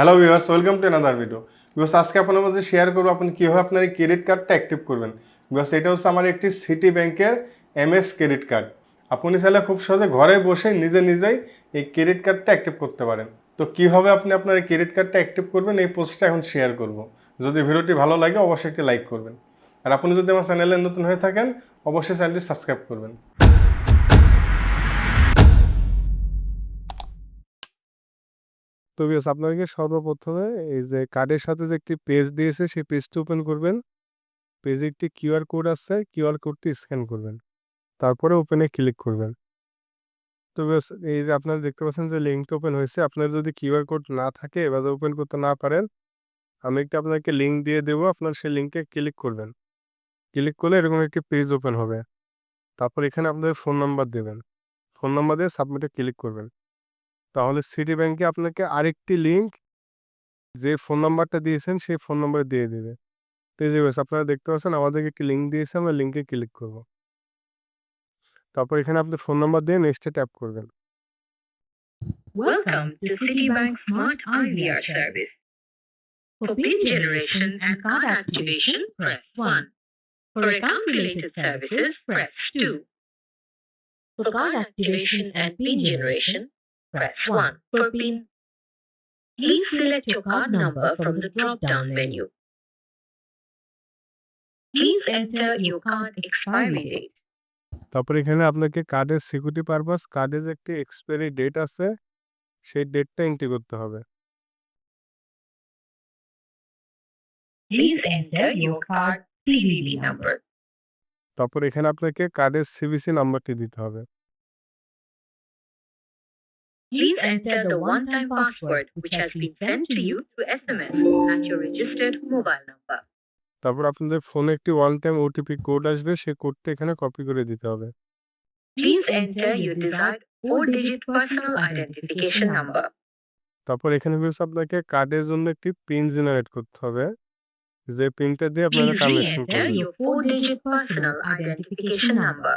Hello viewers welcome to another video because আজকে আপনার মাঝে শেয়ার করব আপনি কীভাবে আপনার এই ক্রেডিট কার্ডটা অ্যাক্টিভ করবেন। বিকজ এটা হচ্ছে আমার একটি সিটি ব্যাংকের এমএস ক্রেডিট কার্ড আপনি চাইলে খুব সহজে ঘরে বসে নিজে নিজেই এই ক্রেডিট কার্ডটা অ্যাক্টিভ করতে পারেন। তো কীভাবে আপনি আপনার এই ক্রেডিট কার্ডটা অ্যাক্টিভ করবেন, এই পোস্টটা এখন শেয়ার করব। যদি ভিডিওটি ভালো লাগে, অবশ্যই একটি লাইক করবেন। আর আপনি যদি আমার চ্যানেলে নতুন হয়ে থাকেন, অবশ্যই চ্যানেলটি সাবস্ক্রাইব করবেন। তো আপনাকে সর্বপ্রথমে এই যে কার্ডের সাথে যে একটি পেজ দিয়েছে, সেই পেজটি ওপেন করবেন। পেজে একটি কিউআর কোড আছে কিউআর কোডটি স্ক্যান করবেন। তারপরে ওপেনে ক্লিক করবেন। তো এই যে আপনারা দেখতে পাচ্ছেন যে লিঙ্কটা ওপেন হয়েছে, আপনার যদি কিউআর কোড না থাকে বা ওপেন করতে না পারেন, আমি একটা আপনাকে লিঙ্ক দিয়ে দেবো, আপনার সেই লিঙ্কে ক্লিক করবেন। ক্লিক করলে এরকম একটি পেজ ওপেন হবে। তারপর এখানে আপনাদের ফোন নাম্বার দেবেন। ফোন নাম্বার দিয়ে সাবমিটে ক্লিক করবেন। তাহলে সিটি ব্যাংকে আপনাকে আরেকটি লিঙ্ক যে ফোন নাম্বারটা দিয়েছেন সেই ফোন নাম্বার দিয়ে দেবে তো এই যে বেশ আপনারা দেখতে পাচ্ছেন আমাদেরকে একটি লিঙ্ক দিয়েছে আমরা লিঙ্কে ক্লিক করব তারপর এখানে আপনি ফোন নাম্বার দিয়ে নেক্সটে ট্যাপ করবেন Welcome to Citibank Smart IVR service. For PIN generation and card activation, press 1. For account-related services, press 2. For card activation and PIN generation, press 1. For PIN, please select your card number from the drop-down menu. Please enter your card expiry date. তারপর এখানে আপনাকে কার্ডের security purpose কার্ডে যে একটি expiry date আছে সেই ডেটটা এন্ট্রি করতে হবে Please enter your card CVV number. তারপর এখানে আপনাকে কার্ডের সিবিসি নাম্বারটি দিতে হবে Please enter the one-time password which has been sent to you through SMS at your registered mobile number. তারপর আপনাদের ফোনে একটি ওয়ান টাইম ওটিপি কোড আসবে সেই কোডটা এখানে কপি করে দিতে হবে Please enter your desired four-digit personal identification number. তারপর এখানে বেশ আপনাকে কার্ডের জন্য একটি পিন জেনারেট করতে হবে যে পিনটা দিয়ে আপনারা Please করবেন your four-digit personal identification number.